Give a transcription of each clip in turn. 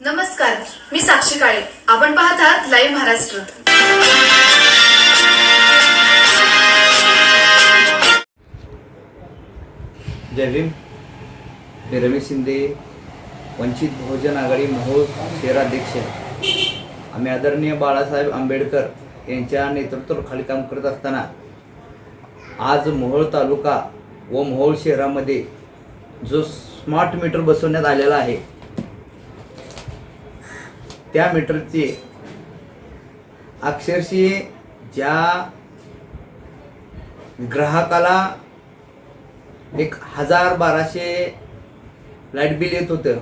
नमस्कार मी साक्षी काळे. आपण पाहत आहात लाईव्ह महाराष्ट्र. जय भीम. मी रमेश शिंदे वंचित बहुजन आघाडी मोहोळ शहराध्यक्ष. आम्ही आदरणीय बाळासाहेब आंबेडकर यांच्या नेतृत्वाखाली काम करत असताना आज मोहोळ तालुका व मोहोळ शहरामध्ये जो स्मार्ट मीटर बसवण्यात आलेला आहे त्या मीटरचे अक्षरशः ज्या ग्राहकाला एक हजार बाराशे लाइट बिल येत होतं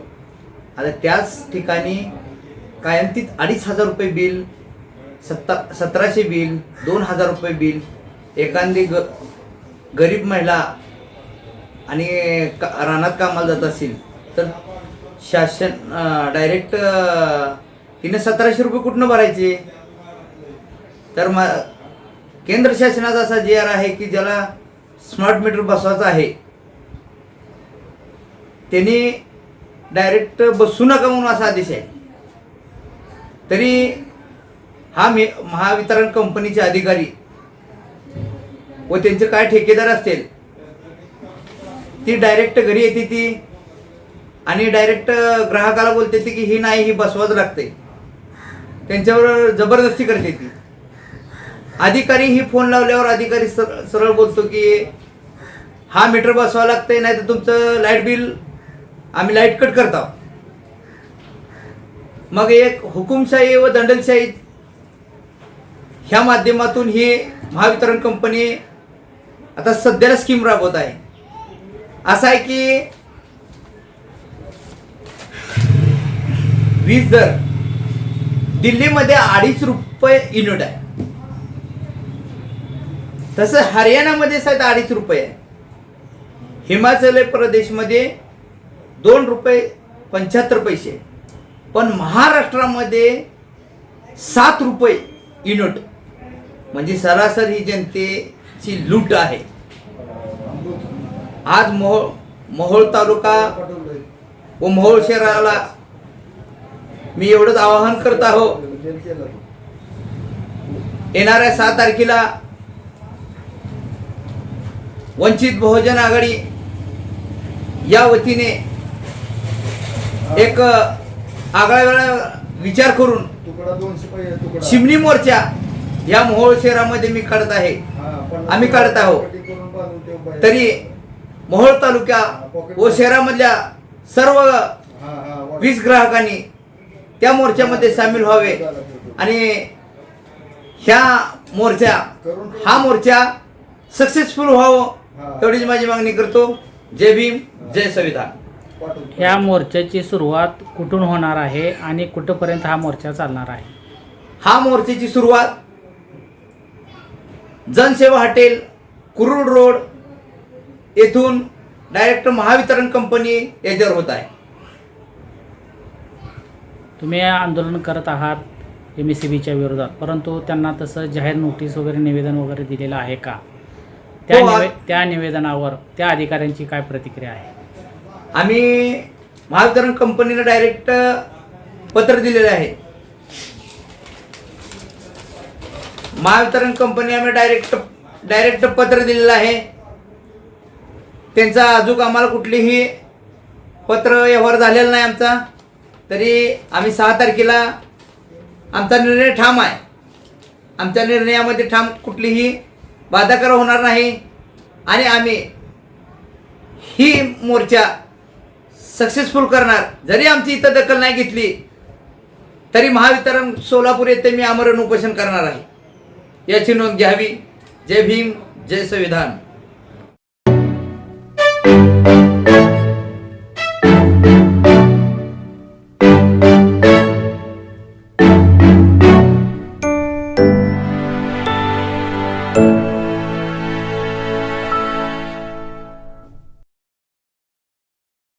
आता त्याच ठिकाणी कायमतीत अडीच हजार रुपये बिल सत्ता सतराशे बिल दोन हजार रुपये बिल एखादी ग गरीब महिला आणि का रानात कामाला जात असेल तर शासन डायरेक्ट तिने सतराशे रुपये कुठनं भरायचे तर म केंद्र शासनाचा असा जे आर आहे की ज्याला स्मार्ट मीटर बसवायचा आहे. त्यांनी डायरेक्ट बसू नका म्हणून असा आदेश आहे. तरी हा मे महावितरण कंपनीचे अधिकारी व त्यांचे काय ठेकेदार असतील ती डायरेक्ट घरी येते ती आणि डायरेक्ट ग्राहकाला बोलते ती की ही नाही ही बसवाच लागते त्यांच्यावर जबरदस्ती करते ती. अधिकारी ही फोन लावल्यावर अधिकारी सर सरळ बोलतो की हा मीटर बसवा लागतंय नाही तर तुमचं लाइट बिल आम्ही लाइट कट करतो. मग एक हुकुमशाही व दंडलशाही ह्या माध्यमातून ही महावितरण कंपनी आता सध्याला स्कीम राबवत आहे. असं आहे की वीज दर दिल्लीमध्ये अडीच रुपये युनिट आहे. तसं हरियाणामध्ये साहेब अडीच रुपये आहे. हिमाचल प्रदेशमध्ये दोन रुपये पंच्याहत्तर पैसे पण महाराष्ट्रामध्ये सात रुपये युनिट. म्हणजे सरासरी जनतेची लूट आहे. आज मोहोळ मोहोळ तालुका व मोहोळ शहराला मी एवढंच आवाहन करत आहो. येणाऱ्या सहा तारखेला वंचित बहुजन आघाडी या वतीने एक आगळा वेगळा विचार करून चिमणी मोर्चा या मोहोळ शहरामध्ये मी काढत आहे. आम्ही काढत आहोत. तरी मोहोळ तालुक्या व शहरामधल्या सर्व वीज ग्राहकांनी त्या मोर्चामध्ये सामील व्हावे. आणि ह्या मोर्चा हा मोर्चा सक्सेसफुल व्हावं एवढीच माझी मागणी करतो. जय भीम जय संविधान. ह्या मोर्चाची सुरुवात कुठून होणार आहे आणि कुठंपर्यंत हा मोर्चा चालणार आहे? हा मोर्चाची सुरुवात जनसेवा हॉटेल कुरुड रोड येथून डायरेक्ट महावितरण कंपनी याच्यावर होत आहे. तुम्ही आंदोलन करत आहात एम एस सी बीच्या विरोधात परंतु त्यांना तसं जाहीर नोटीस वगैरे निवेदन वगैरे दिलेलं आहे का? त्या हो, निवे त्या निवेदनावर त्या अधिकाऱ्यांची काय प्रतिक्रिया आहे? आम्ही महावितरण कंपनीला डायरेक्ट पत्र दिलेलं आहे. महावितरण कंपनी आम्ही डायरेक्ट डायरेक्ट पत्र दिलेलं आहे. त्यांचा अजून आम्हाला कुठलीही पत्र व्यवहार झालेला नाही आमचा. तरी आम्ही सहा तारखेला आमचा निर्णय ठाम आहे. आमच्या निर्णयामध्ये ठाम कुठलीही बाधाकर होणार नाही आणि आम्ही ही मोर्चा सक्सेसफुल करणार. जरी आमची इथं दखल नाही घेतली तरी महावितरण सोलापूर येथे मी आमरण उपोषण करणार आहे. याची नोंद घ्यावी. जय भीम जय संविधान.